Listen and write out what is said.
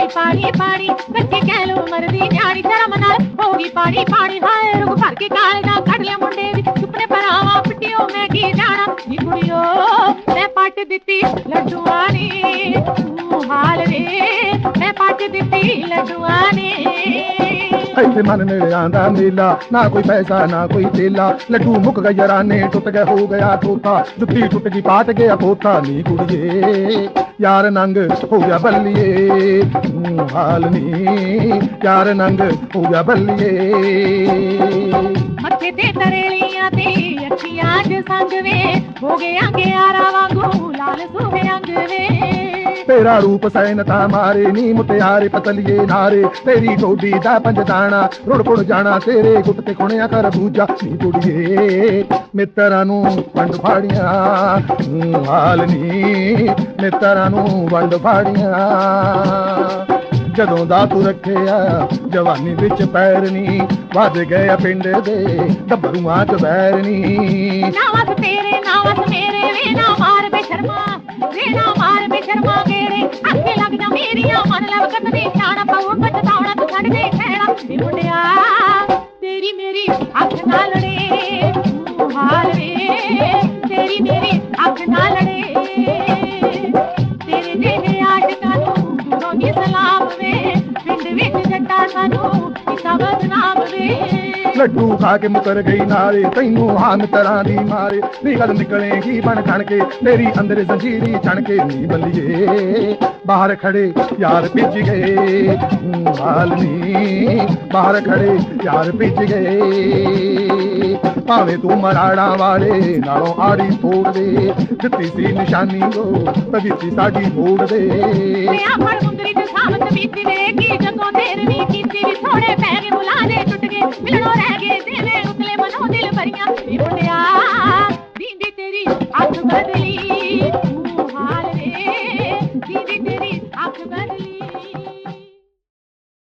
ਪਾਣੀ ਪਾਣੀ। ਕੱਚੀ ਕਹਿ ਲੋ ਮਰਦੀ ਨਿਆਣੀ ਧਰਮ ਨਾਲ ਹੋ ਪਾਣੀ ਪਾਣੀ। ਹਾਏ ਰੁਕ ਭਰ ਕੇ ਕਾਲਜਾ ਕੱਢ ਲਿਆ ਮੁੰਡੇ ਵੀ ਸੁਪਨੇ ਪਰਾਵਾ ਪਿੱਟਿਓ, ਮੈਂ ਕੀ ਜਾਣਾ? ਨੀ ਕੁੜੀਓ, ਮੈਂ ਪੱਟ ਦਿੱਤੀ ਲੱਡੂਆਂ ਨੇ ਮੈਂ ਪੱਟ ਦਿੱਤੀ ਲੱਡੂਆਂ ਨੇ ਇੱਥੇ ਮਨ ਨੇੜੇ ਆਂਦਾ ਮੇਲਾ ਨਾ ਕੋਈ ਪੈਸਾ ਨਾ ਕੋਈ ਤੇਲਾ। ਲੱਡੂ ਮੁੱਕ ਗਏ ਯਾਰਾਨੇ ਟੁੱਟ ਗਿਆ ਹੋ ਗਿਆ ਤੋਤਾ ਜੁੱਤੀ ਟੁੱਟ ਗਈ ਪਾਟ ਗਿਆ ਪੋਤਾ ਨੀ ਕੁੜੀਏ। ਯਾਰ ਨੰਗ ਹੋ ਗਿਆ ਬੱਲੀਏ ਹਾਲ ਨੀ। ਯਾਰ ਨੰਗ ਹੋ ਗਿਆ ਬੱਲੀਏ। ਮੱਥੇ ਤੇ ਤਰੇਲੀਆਂ ਤੇ ਅੱਖੀਆਂ 'ਚ ਸੰਗ ਵੇ। ਹੋ ਗਏ ਅੰਗਿਆਰਾ ਵਾਂਗੂ ਲਾਲ ਸੂਹੇ ਅੰਗ ਵੇ। ਤੇਰਾ ਰੂਪ ਸੈਨ ਤਾਂ ਮਾਰੇ ਨੀ ਮੁਟਿਆਰੇ ਪਤਲੀਏ ਨਾਰੇ। ਤੇਰੀ ਟੋਡੀ ਦਾ ਪੰਜਦਾਣਾ ਰੁੜ ਪੁੜ ਜਾਣਾ ਤੇਰੇ ਗੁੱਟ ਤੇ ਖੁਣਿਆ ਕਰ ਬੂਜਾ ਨੀ ਕੁੜੀਏ ਮਿੱਤਰਾਂ ਨੂੰ ਵੰਡ ਫਾੜੀਆਂ। ਹੂੰ, ਹਾਲ ਨੀ ਮਿੱਤਰਾਂ ਨੂੰ ਵੰਡ ਫਾੜੀਆਂ। ਜਦੋਂ ਦਾ ਤੂੰ ਰੱਖਿਆ ਜਵਾਨੀ ਵਿੱਚ ਪੈਰਨੀ ਵੱਜ ਗਏ ਪਿੰਡ ਦੇ ਗੱਭਰੂਆਂ ਚ ਵੈਰਨੀ ਨਾਵਸ ਤੇਰੇ ਨਾਵਸ ਮੇਰੇ ਵੇ ਨਾ ਮਾਰ ਬੇਸ਼ਰਮਾ ਵੇ ਅੱਖ ਨਾਲ ਲੜੇ ਤੂੰ ਵੇ। ਤੇਰੀ ਮੇਰੀ ਅੱਖ ਨਾਲ ਲੜੇ। ਤੇਰੇ ਜਿਹੇ ਆਸ਼ਿਕਾਂ ਨੂੰ ਦੂਰੋਂ ਦੀ ਸਲਾਮ ਵੇ। ਪਿੰਡ ਵਿੱਚ ਜੱਟਾ ਸਾਨੂੰ ਕੀਤਾ ਬਦਨਾਮ ਵੇ। ਲੱਡੂ ਖਾ ਕੇ ਮੁਕਰ ਗਈ ਨਾਰੇ ਤੈਨੂੰ ਹਾਮ ਤਰ੍ਹਾਂ ਦੀ ਮਾਰੇ। ਨੀ ਗੱਲ ਨਿਕਲੇਗੀ ਬਣ ਖਣ ਕੇ ਤੇਰੀ ਅੰਦਰ ਜ਼ੰਜੀਰੀ ਛਣ ਕੇ ਨੀ ਬੱਲੀਏ। ਬਾਹਰ ਖੜੇ ਯਾਰ ਭਿੱਜ ਗਏ ਹੂੰ, ਬਾਹਰ ਖੜੇ ਯਾਰ ਭਿੱਜ ਗਏ। ਭਾਵੇਂ ਤੂੰ ਮਰਾੜਾ ਵਾਲੇ ਨਾਲੋਂ ਆੜੀ ਤੋੜ ਦੇ ਦਿੱਤੀ ਸੀ ਨਿਸ਼ਾਨੀ ਉਹ ਤਵੀਤੀ ਸਾਡੀ ਮੋੜ ਦੇ। ਮੈਂ ਫੜ ਮੁੰਦਰੀ ਤੇ ਸਾਮਤ ਬੀਤੀ ਦੇ ਕੀ ਜਗੋਂ ਦੇਰ ਵੀ ਕੀਤੀ ਵੀ ਥੋੜੇ बदली